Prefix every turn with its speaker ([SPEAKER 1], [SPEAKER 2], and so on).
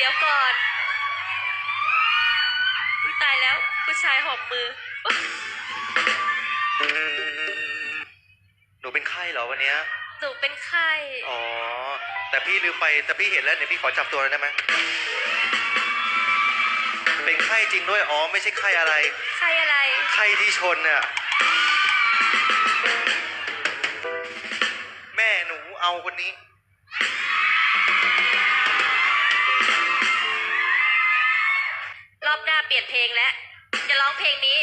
[SPEAKER 1] ดี๋ยวก่อนอุ้ยตายแล้วผู้ชายหอบมือ
[SPEAKER 2] หนูเป็นไข้เหรอวันเนี้ย
[SPEAKER 1] หนูเป็นไข้
[SPEAKER 2] อ๋อ แต่พี่ลืมไป แต่พี่เห็นแล้วเนี่ยพี่ขอจับตัวเลยได้ไหมเป็นไข้จริงด้วย อ๋อ ไม่ใช่ไข้อะไร
[SPEAKER 1] ไข้อะไร
[SPEAKER 2] ไข้ที่ชนเนี่ยแม่หนูเอาคนนี้
[SPEAKER 1] ลี่ยนเพลงแล้วจะร้องเพลงนี้